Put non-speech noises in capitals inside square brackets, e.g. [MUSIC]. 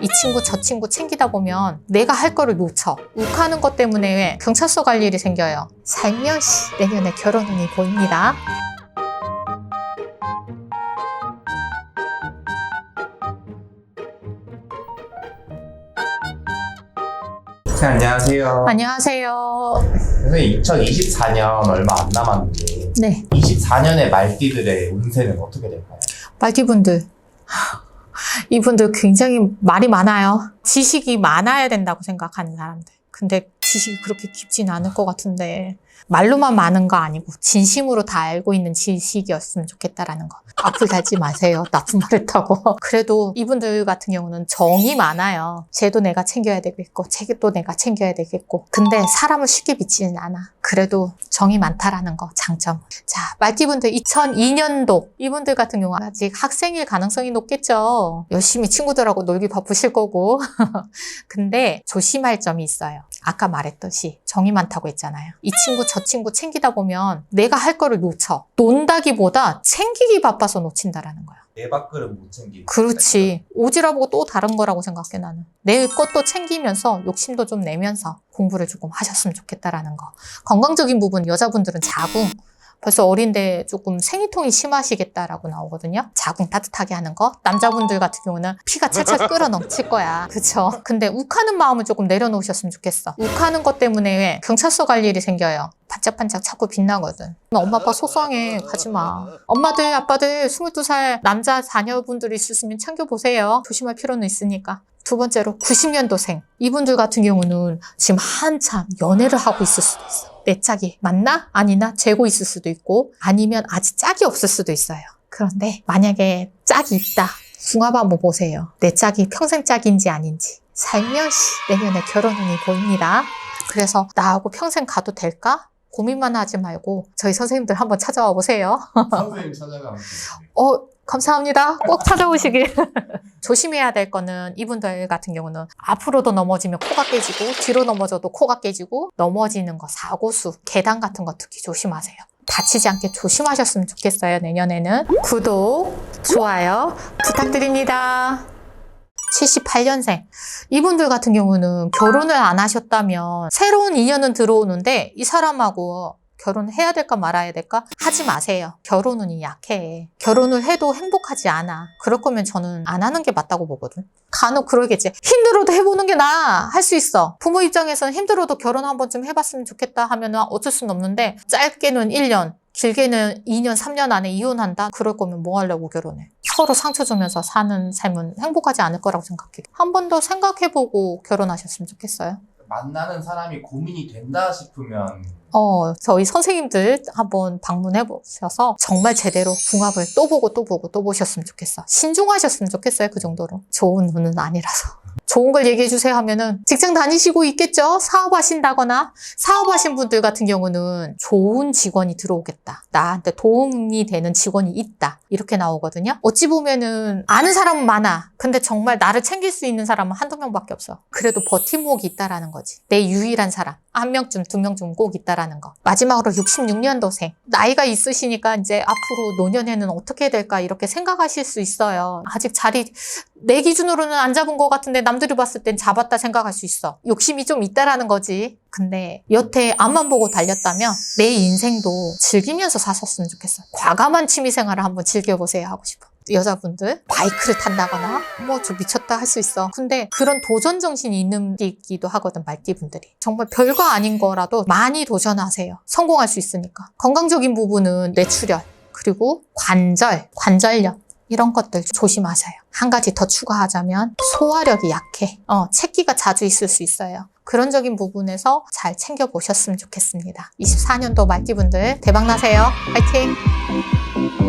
이 친구 저 친구 챙기다 보면 내가 할 거를 놓쳐. 욱하는 것 때문에 경찰서 갈 일이 생겨요. 살며시 내년에 결혼운이 보입니다. 네, 안녕하세요. 안녕하세요. 선생님 2024년 얼마 안 남았는데 네, 24년의 말띠들의 운세는 어떻게 될까요? 말티분들. 이분들 굉장히 말이 많아요. 지식이 많아야 된다고 생각하는 사람들. 근데 지식이 그렇게 깊진 않을 것 같은데 말로만 많은 거 아니고 진심으로 다 알고 있는 지식이었으면 좋겠다라는 거. 악플 달지 마세요. [LAUGHS] 나쁜 말 했다고. 그래도 이분들 같은 경우는 정이 많아요. 쟤도 내가 챙겨야 되겠고, 쟤도 내가 챙겨야 되겠고. 근데 사람을 쉽게 믿지는 않아. 그래도 정이 많다라는 거 장점. 자, 말띠분들 2002년도 이분들 같은 경우 아직 학생일 가능성이 높겠죠. 열심히 친구들하고 놀기 바쁘실 거고. [LAUGHS] 근데 조심할 점이 있어요. 아까 말했듯이 정이 많다고 했잖아요. 이 친구 저 친구 챙기다 보면 내가 할 거를 놓쳐. 논다기보다 챙기기 바빠서 놓친다라는 거야. 내 밥그릇 못 챙기고 그렇지. 오지랖보고 또 다른 거라고 생각해 나는. 내 것도 챙기면서 욕심도 좀 내면서 공부를 조금 하셨으면 좋겠다라는 거. 건강적인 부분 여자분들은 자궁. 벌써 어린데 조금 생리통이 심하시겠다라고 나오거든요. 자궁 따뜻하게 하는 거. 남자분들 같은 경우는 피가 찰찰 끓어 넘칠 거야. [LAUGHS] 그쵸? 근데 욱하는 마음을 조금 내려놓으셨으면 좋겠어. 욱하는 것 때문에 경찰서 갈 일이 생겨요. 반짝반짝 자꾸 빛나거든. 엄마 아빠 속상해. 가지 마. 엄마들 아빠들 22살 남자 자녀분들 있으시면 챙겨보세요. 조심할 필요는 있으니까. 두 번째로 90년도생. 이분들 같은 경우는 지금 한참 연애를 하고 있을 수도 있어. 내 짝이 맞나? 아니나? 재고 있을 수도 있고 아니면 아직 짝이 없을 수도 있어요. 그런데 만약에 짝이 있다. 궁합 한번 보세요. 내 짝이 평생 짝인지 아닌지. 살며시 내년에 결혼운이 보입니다. 그래서 나하고 평생 가도 될까? 고민만 하지 말고 저희 선생님들 한번 찾아와 보세요. [LAUGHS] 선생님 찾아가면 어, 감사합니다. 꼭 찾아오시길. [LAUGHS] 조심해야 될 거는 이분들 같은 경우는 앞으로도 넘어지면 코가 깨지고 뒤로 넘어져도 코가 깨지고 넘어지는 거, 사고수, 계단 같은 거 특히 조심하세요. 다치지 않게 조심하셨으면 좋겠어요, 내년에는. 구독, 좋아요 부탁드립니다. 78년생. 이분들 같은 경우는 결혼을 안 하셨다면 새로운 인연은 들어오는데 이 사람하고 결혼해야 될까 말아야 될까? 하지 마세요. 결혼운이 약해. 결혼을 해도 행복하지 않아. 그럴 거면 저는 안 하는 게 맞다고 보거든. 간혹 그러겠지. 힘들어도 해보는 게 나아. 할 수 있어. 부모 입장에서는 힘들어도 결혼 한 번쯤 해봤으면 좋겠다 하면 어쩔 수는 없는데 짧게는 1년, 길게는 2년, 3년 안에 이혼한다? 그럴 거면 뭐 하려고 결혼해? 서로 상처 주면서 사는 삶은 행복하지 않을 거라고 생각해. 한번 더 생각해보고 결혼하셨으면 좋겠어요. 만나는 사람이 고민이 된다 싶으면 어, 저희 선생님들 한번 방문해 보셔서 정말 제대로 궁합을 또 보고 또 보고 또 보셨으면 좋겠어. 신중하셨으면 좋겠어요, 그 정도로. 좋은 운은 아니라서. 좋은 걸 얘기해 주세요 하면은 직장 다니시고 있겠죠? 사업하신다거나 사업하신 분들 같은 경우는 좋은 직원이 들어오겠다. 나한테 도움이 되는 직원이 있다. 이렇게 나오거든요. 어찌 보면은 아는 사람은 많아. 근데 정말 나를 챙길 수 있는 사람은 한두 명밖에 없어. 그래도 버팀목이 있다라는 거지. 내 유일한 사람. 한 명쯤, 두 명쯤 꼭 있다라는 거. 마지막으로 66년도생. 나이가 있으시니까 이제 앞으로 노년에는 어떻게 될까 이렇게 생각하실 수 있어요. 아직 자리, 내 기준으로는 안 잡은 것 같은데 남들이 봤을 땐 잡았다 생각할 수 있어. 욕심이 좀 있다라는 거지. 근데 여태 앞만 보고 달렸다면 내 인생도 즐기면서 사셨으면 좋겠어. 과감한 취미 생활을 한번 즐겨보세요 하고 싶어. 여자분들 바이크를 탄다거나 뭐 저 미쳤다 할 수 있어. 근데 그런 도전 정신이 있는 띠기도 하거든 말띠분들이. 정말 별거 아닌 거라도 많이 도전하세요. 성공할 수 있으니까. 건강적인 부분은 뇌출혈 그리고 관절, 관절염 이런 것들 조심하세요. 한 가지 더 추가하자면 소화력이 약해. 어, 체기가 자주 있을 수 있어요. 그런 적인 부분에서 잘 챙겨보셨으면 좋겠습니다. 24년도 말띠분들 대박 나세요. 화이팅!